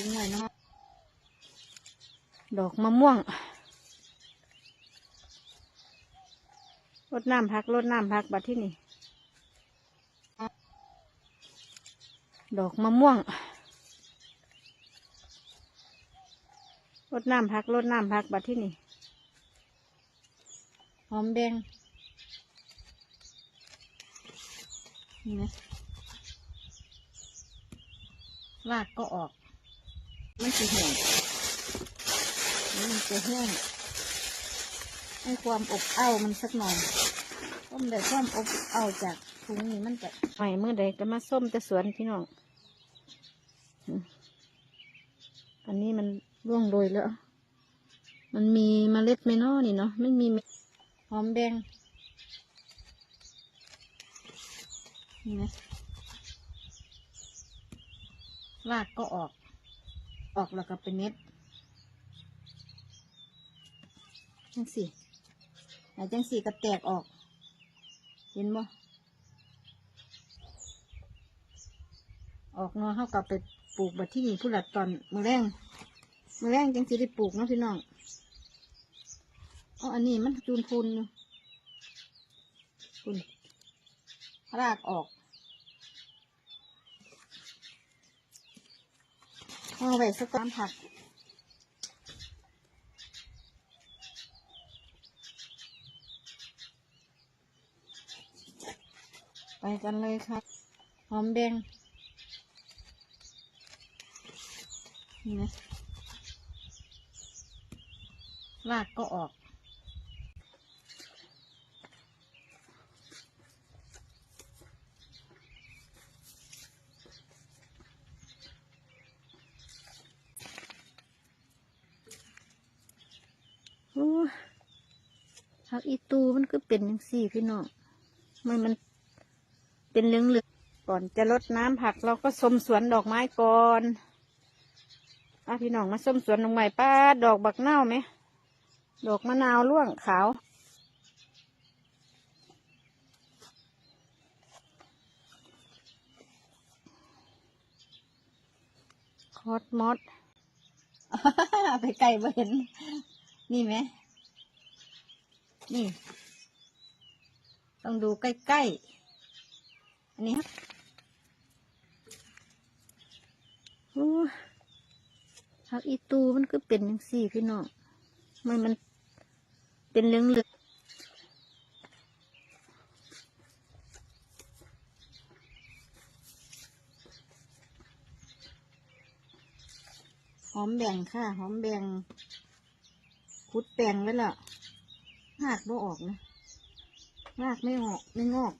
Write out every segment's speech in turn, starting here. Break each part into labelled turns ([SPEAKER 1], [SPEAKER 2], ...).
[SPEAKER 1] ถุงหน่อยเนาะดอกมะม่วงรดน้ำพักรดน้ำพักบัดที่นี่ ดอกมะม่วงรดน้ำพักรดน้ำพักบัดที่นี่ หอมแดงนี่นะรากก็ออก มันจะแห้งมันจะแห้งให้ความอบอ้าวมันสักหน่อยต้มได้ความอบอ้าวจากถุงนี้มันจะใหม่เมื่อใดก็มาส้มแต่สวนพี่น้องอันนี้มันร่วงโรยแล้ว มันมีเมล็ดไมเนาะนี่เนาะไม่มีเม็ดหอมแดงนี่นะรากก็ออก ออกแล้วก็เป็นเม็ดจังสี่ไหนจังสี่ก็แตกออก เห็นบ่ออกนาะเข้ากลับไปปลูกบัดที่นี่ผู้หลัดตอนมือแรงมือแรงจังสิได้ปลูกเนาะพี่น้องอ๋ออันนี้มันจูนพูนอยู่คุณรากออก เอาไว้สักน้ำผักไปกันเลยครับ หอมแดงนี่นะรากก็ออก โอ้ย ผักอีตูมันก็เป็นอย่างสี่พี่น้องมันมันเป็นเหลืองเหลืองก่อนจะลดน้ำผักเราก็สมสวนดอกไม้ก่อนอาพี่น้องมาส้มสวนดอกไม้ป้าดอกบักเน่าไหม ดอกมะนาวร่วงขาว คอสมอสไปไกลบ่เห็น นี่ไหม นี่ ต้องดูใกล้ๆ อันนี้ครับโอ้ยผักอีตูมันก็เป็นอย่างสี่พี่น้อง มันมันเป็นเหลืองเหลืองหอมแบ่งค่ะ หอมแบ่งคุดแปลงไว้และ หากบ่ออกนะหากไม่ออกไม่งอก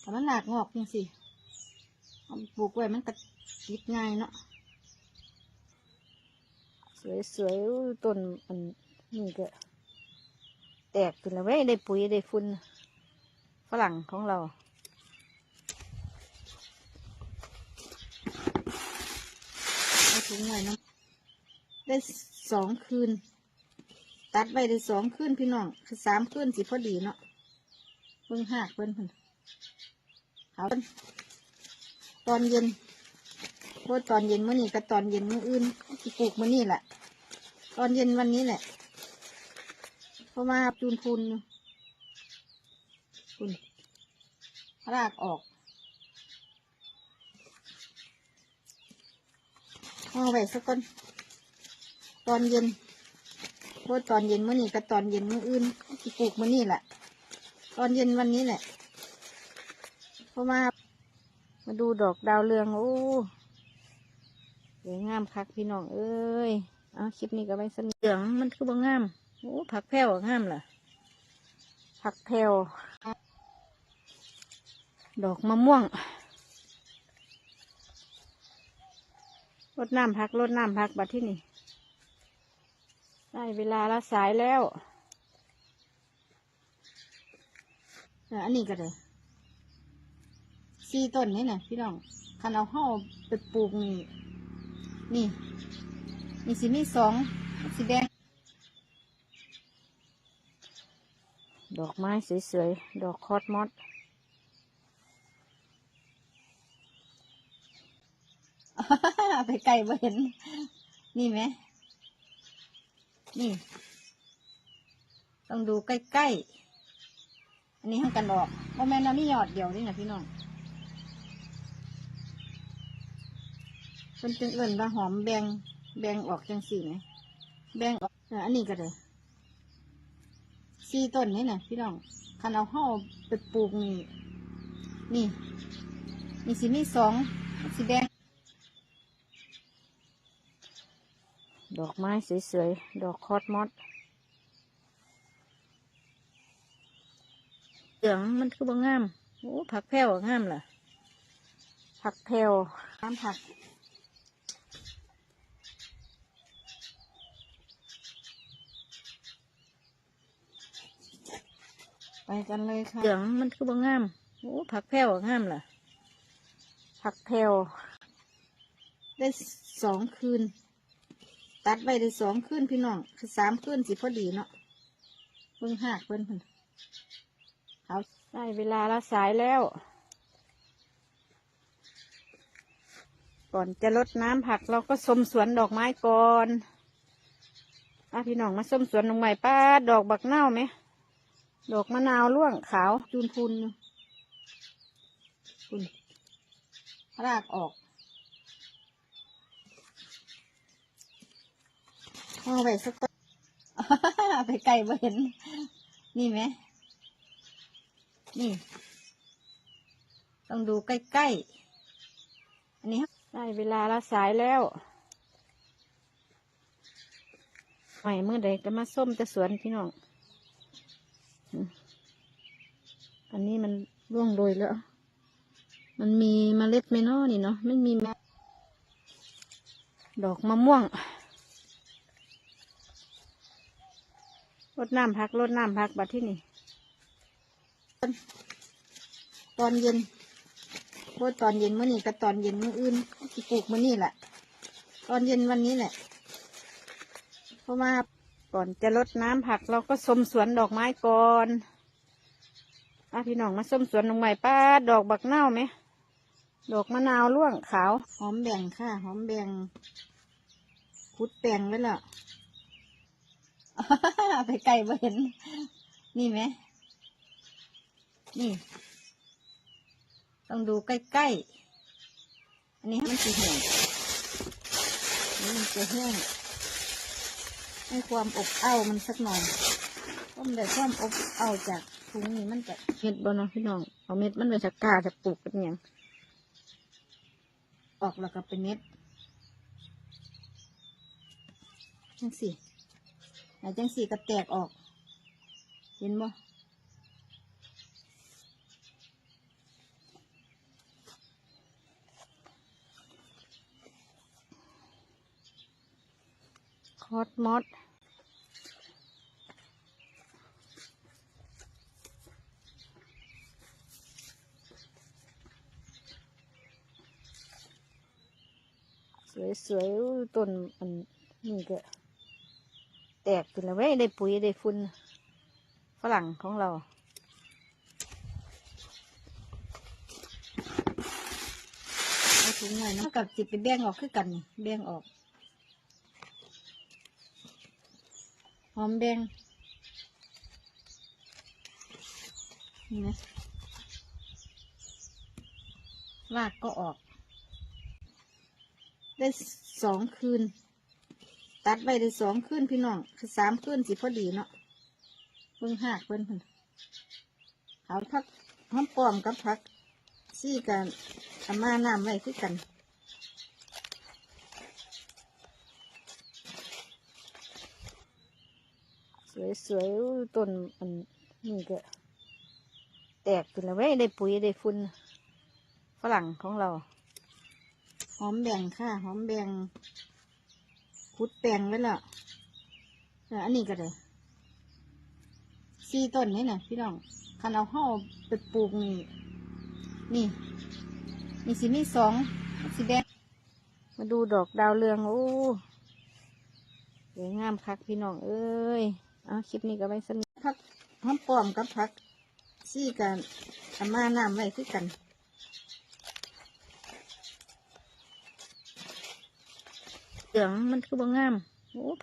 [SPEAKER 1] แต่มันหากงอกจริงสิปลูกไว้มันก็ติดง่ายเนาะสวยๆต้นมันนี่ก็แตกขึ้นแล้วเว้ยได้ปุ๋ยได้ฝุ่นฝรั่งของเราเอาถุงหน่อยเนาะได้สองคืน ตัดไว้ได้สองคืนพี่น้องคือสามคืนสิพอดีเนาะเพิ่งหักเพิ่นเพิ่นเอาตอนเย็นโคตรตอนเย็นมื้อนี้กับตอนเย็นมื้ออื่นสิปลูกมื้อนี้แหละ ตอนเย็นวันนี้แหละเพราะว่าจูนพูนอยู่คุณรากออกเอาไว้สักคนตอนเย็น เพราะตอนเย็นมื้อนี้กับตอนเย็นมื้ออื่นสิปลูกมื้อนี้แหละ ตอนเย็นวันนี้แหละ เพราะว่ามาดูดอกดาวเรืองโอ้สวยงามคักพี่น้องเอ้ยเอาคลิปนี้ก็ไปสนเหลืองมันคือบ่งามโอ้ผักแพรวงามล่ะผักแพรวดอกมะม่วงรดน้ำพักรดน้ำพักบัดที่นี่ ได้เวลาละสายแล้วเอออันนี้ก็เลยสี่ต้นนี่นะพี่น้องคันเอาเข้าไปปลูกนี่ นี่มีสีมีสองสีแดง ดอกไม้สวยๆ ดอกคอสมอสไปไปไกลบ่เห็น นี่ไหม นี่ ต้องดูใกล้ๆ อันนี้ห้างกันดอกโมแมนเรานี่หยอดเดียวนี่นะพี่น้องเป็นจึงเอื่นว่าหอมแบงแบงออกจังสี่ไหมแบงออกอออันนี้ก็เลยสี่ต้นนี่นะพี่น้องคันเอาเข้าไปปลูกนี่นี่นี่สิมีสองสีแดง ดอกไม้สวยๆ ดอกคอสมอสเหลืองมันคือบ่งาม โอ้ ผักแพรวงามล่ะผักแพรวน้ำผัก ไปกันเลยค่ะ เหลืองมันคือบ่งาม โอ้ ผักแพรวงามล่ะผักแพรวได้สองคืน ตัดไว้ได้สองคืนพี่น้องคือสามคืนสิพอดีเนาะเพิ่งหักเพิ่นเพิ่นเอาได้เวลาละสายแล้ว ก่อนจะลดน้ำผักเราก็ชมสวนดอกไม้ก่อนอะพี่น้องมาชมสวนดอกไม้ป้าดดอกบักเน่าไหม ดอกมะนาวร่วงขาว จูนพูนอยู่คุณรากออก เอาไปสักต้นไปไกลบ่เห็น นี่ไหม นี่ ต้องดูใกล้ๆ อันนี้ได้เวลาละสายแล้วใหม่เมื่อใดก็มาส้มจะสวนพี่น้อง อันนี้มันร่วงโรยแล้ว มันมีเมล็ดไมเนาะนี่เนาะ ไม่มีเมล็ดดอกมะม่วง รดน้ำพักรดน้ำพักบัดที่นี่ ตอนเย็นโคตตอนเย็นเมื่อนี้กับตอนเย็นมื่ออื่นปลูกมื่อนี้แหละ ตอนเย็นวันนี้แหละ เพราะว่าก่อนจะรดน้ำผักเราก็ชมสวนดอกไม้ก่อนอพี่น้องมาชมสวนดอกไม้ป้าดอกบักเน่าไหม ดอกมะนาวร่วงขาว หอมแบ่งค่ะ หอมแบ่งคุดแปลงไว้และ ไปไกลบ่เห็น นี่ไหม นี่ ต้องดูใกล้ๆ อันนี้มันสีแห้งนี่มันจะแห้งให้ความอบอ้าวมันสักหน่อยเพราะมันได้ความอบอ้าวจากถุงนี้มันจะเม็ดบ่เนาะพี่น้อง เอาเม็ดมันไปสักกาจะปลูกเป็นหยังออกแล้วก็เป็นเม็ดจังสิ ไหนจังสีก็แตกออก เห็นบ่คอสมอสสวยๆต้นอันนี่ก็ แตกขึ้นแล้วเว้ยได้ปุ๋ยได้ฝุ่นฝรั่งของเรา เอาถุงหน่อยเนาะกับจิบไปแบ่งออกคือกันนี่แบ่งออก หอมแบ่งนี่นะรากก็ออก ได้สองคืน ตัดไว้ได้สองคืนพี่น้องคือสามคืนสิพอดีเนาะเพิ่งหักเพิ่นเพิ่นเอาพักหอมปลอมกับพักซี่กันอามาน้ำไว้คือกันสวยๆอู้ต้นอันนี่ก็แตกขึ้นแล้วเว้ยได้ปุ๋ยได้ฝุ่นฝรั่งของเรา หอมแบ่งค่ะ หอมแบ่ง คุดแปลงไว้และเอออันนี้ก็เลยสี่ต้นนี่นะพี่น้องคันเอาเข้าไปปลูกนี่ นี่นี่สิมีสองสีแดง มาดูดอกดาวเรือง โอ้สวยงามคักพี่น้อง เอ้ยเอาคลิปนี้ก็ไว้สนิทพักหอมปลอมกับพักซี่กันอามาน้ำไว้คือกัน เหลืองมันคือบ่งามโอ้ผัก